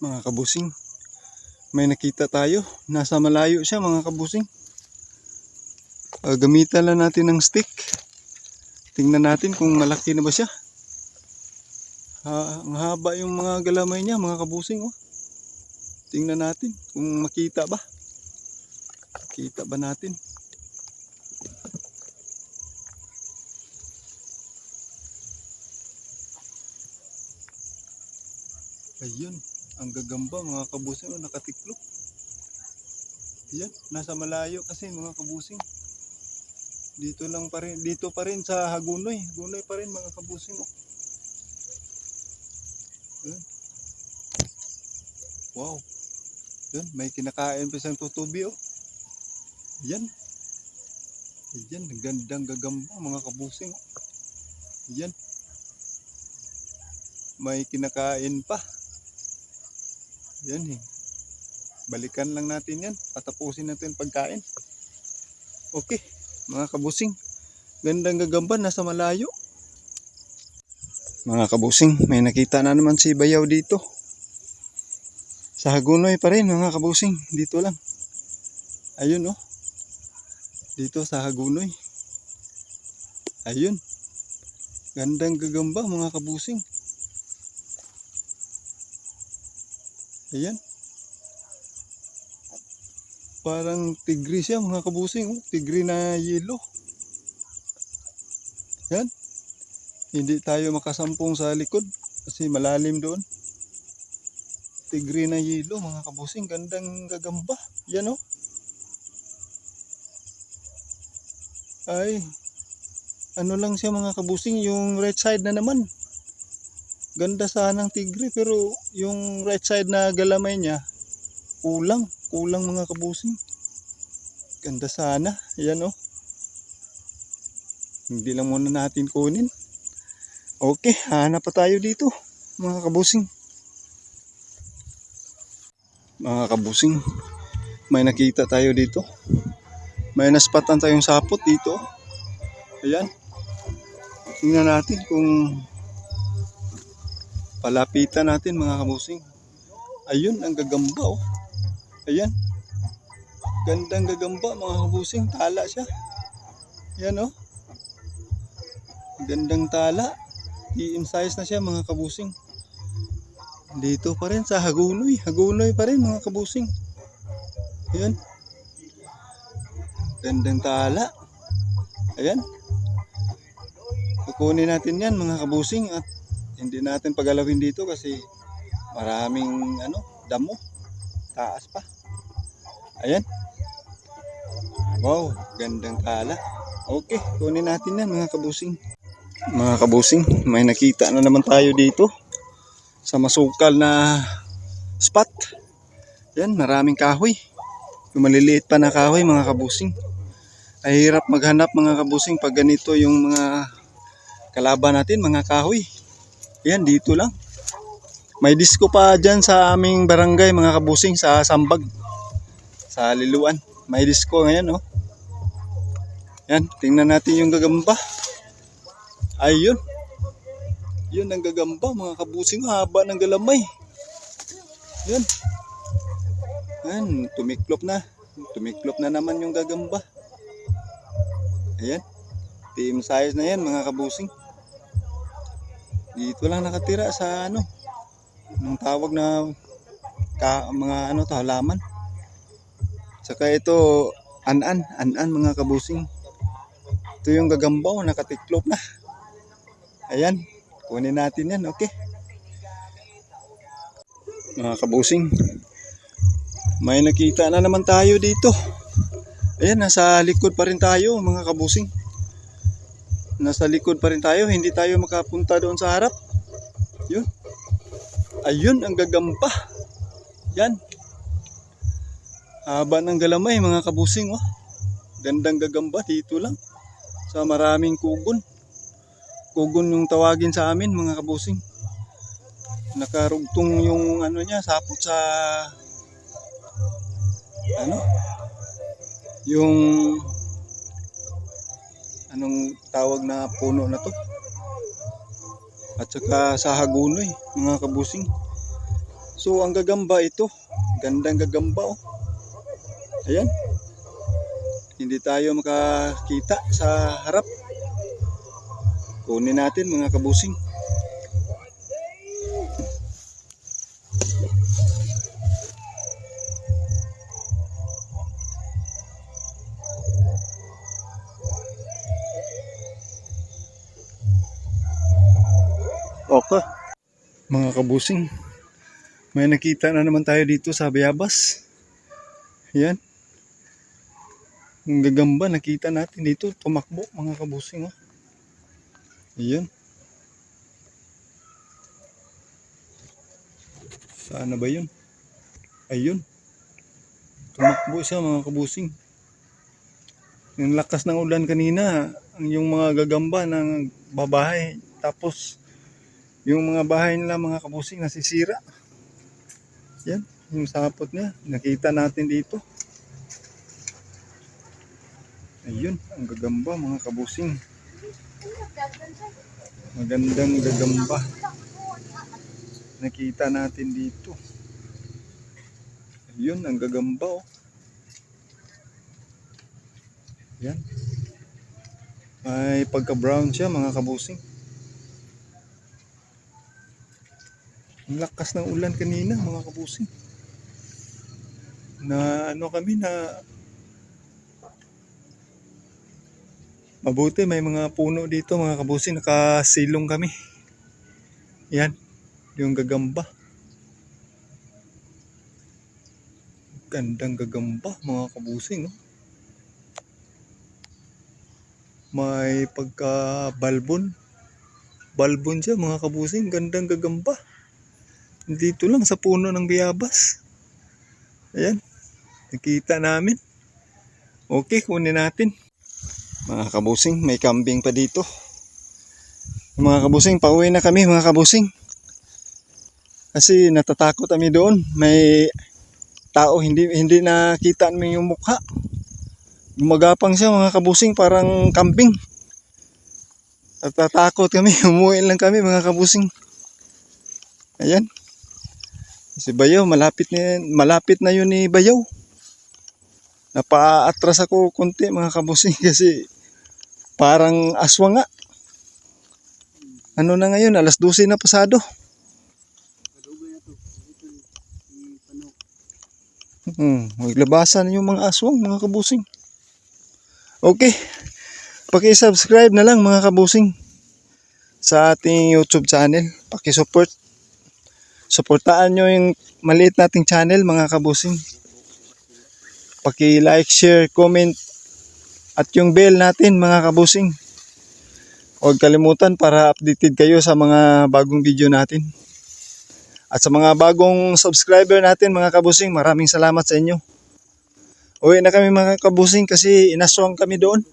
mga kabusing. May nakita tayo. Nasa malayo siya mga kabusing. Ah, gamitan lang natin ng stick. Tingnan natin kung malaki na ba siya. Ha, ang haba yung mga galamay niya mga kabusing. Oh. Tingnan natin kung makita ba. Kita ba natin? Ayun, ang gagamba mga kabusing oh, nakatiklop. Yan, nasa malayo kasi mga kabusing. Dito lang pa rin, dito pa rin sa Hagunoy. Hagunoy pa rin mga kabusing. Oh. Yan. Wow. Yan, may kinakain pa siyang tutubi oh. Yan. Yan, ang gandang gagamba mga kabusing. oh. Yan. May kinakain pa. Yan eh. Balikan lang natin yan. Patapusin natin pagkain. Okay, mga kabusing. Gandang gagamba, nasa malayo. Mga kabusing, may nakita na naman si Bayaw dito. Sa Hagunoy pa rin, mga kabusing. Dito lang. Ayun oh. Dito sa Hagunoy. Ayun. Gandang gagamba, mga kabusing. Ayan. Parang tigri siya mga kabusing. Oh. Tigri na yelo. Yan. Hindi tayo makasampung sa likod. Kasi malalim doon. Tigri na yelo mga kabusing. Gandang gagamba. Yan oh. Ay. Ano lang siya mga kabusing. Yung right side na naman ganda sana ng tigre pero yung right side na galamay niya kulang. Kulang mga kabusing. Ganda sana. Yan oh. Hindi lang muna natin kunin. Okay hanap pa tayo dito mga kabusing. Mga kabusing may nakita tayo dito. May naspatan tayong sapot dito. Ayan. Tingnan natin kung Palapitan natin mga kabusing. Ayun, ang gagamba oh. Ayan. Gandang gagamba mga kabusing. Tala siya. Ayan oh. Gandang tala. I-in size na siya mga kabusing. Dito pa rin sa Hagunoy. Hagunoy pa rin mga kabusing. Ayan. Gandang tala. Ayan. Kukunin natin yan mga kabusing at hindi natin pagalawin dito kasi maraming ano, damo. Taas pa. Ayan. Wow, gandang kala. Okay, kunin natin yan mga kabusing. Mga kabusing, may nakita na naman tayo dito sa masukal na spot. Yan, maraming kahoy. Yung maliliit pa na kahoy mga kabusing. Ay hirap maghanap mga kabusing pag ganito yung mga kalaban natin, mga kahoy. Yan, dito lang. May disco pa dyan sa aming barangay, mga kabusing, sa Sambag. Sa Liluan. May disco ngayon, oh. Yan, tingnan natin yung gagamba. Ayun. Yun ang gagamba, mga kabusing, haba ng galamay. Yan. Yan, tumiklop na. Tumiklop na naman yung gagamba. Ayan. Team size na yan, mga kabusing. Dito lang nakatira sa ano, nung tawag na ka, mga ano to, halaman. Saka ito, an-an, an-an mga kabusing. Ito yung gagambaw, nakatiklop na. Ayan, kunin natin yan, okay. Mga kabusing, may nakita na naman tayo dito. Ayan, nasa likod pa rin tayo mga kabusing nasa likod pa rin tayo, hindi tayo makapunta doon sa harap. Yun. Ayun, ang gagamba. Yan. Haba ng galamay, mga kabusing, oh. Gandang gagamba dito lang. Sa maraming kugon. Kugon yung tawagin sa amin, mga kabusing. Nakarugtong yung ano niya, sapot sa ano? Yung anong tawag na puno na to at saka sa hagunoy mga kabusing So ang gagamba ito, gandang gagamba oh. Ayan. Hindi tayo makakita sa harap. Kunin natin mga kabusing. Okay. Mga kabusing, may nakita na naman tayo dito sa Bayabas. Yan. Ang gagamba nakita natin dito, tumakbo mga kabusing. Oh. Ayan. Saan ba yun? Ayun. Tumakbo siya mga kabusing. Yung lakas ng ulan kanina, yung mga gagamba ng babahay. Tapos, yung mga bahay nila mga kabusing nasisira. Yan, yung sapot niya. Nakita natin dito. Ayun, ang gagamba mga kabusing. Magandang gagamba. Nakita natin dito. Ayun, ang gagamba oh. Yan. May pagka-brown siya mga kabusing. Ang lakas ng ulan kanina mga kabusing. Na ano kami na Mabuti may mga puno dito mga kabusing nakasilong kami. Yan, yung gagamba. Gandang gagamba mga kabusing. No? May pagka balbon. Balbon siya mga kabusing, gandang gagamba. Dito lang sa puno ng biyabas. Ayan. Nakita namin. Okay, kunin natin. Mga kabusing, may kambing pa dito. Mga kabusing, pauwi na kami mga kabusing. Kasi natatakot kami doon. May tao hindi hindi nakita namin yung mukha. Gumagapang siya mga kabusing parang kambing. Natatakot kami. Umuwi lang kami mga kabusing. Ayan. Si Bayaw, malapit na, malapit na yun ni Bayaw. Napa-atras ako konti mga kabusing kasi parang aswang nga. Ano na ngayon, alas 12 na pasado. Hmm, maglabasan yung mga aswang mga kabusing. Okay. Paki-subscribe na lang mga kabusing sa ating YouTube channel. Paki-support. Suportaan nyo yung maliit nating channel mga kabusing. Paki-like, share, comment at yung bell natin mga kabusing. Huwag kalimutan para updated kayo sa mga bagong video natin. At sa mga bagong subscriber natin mga kabusing, maraming salamat sa inyo. Uwi na kami mga kabusing kasi inaswang kami doon.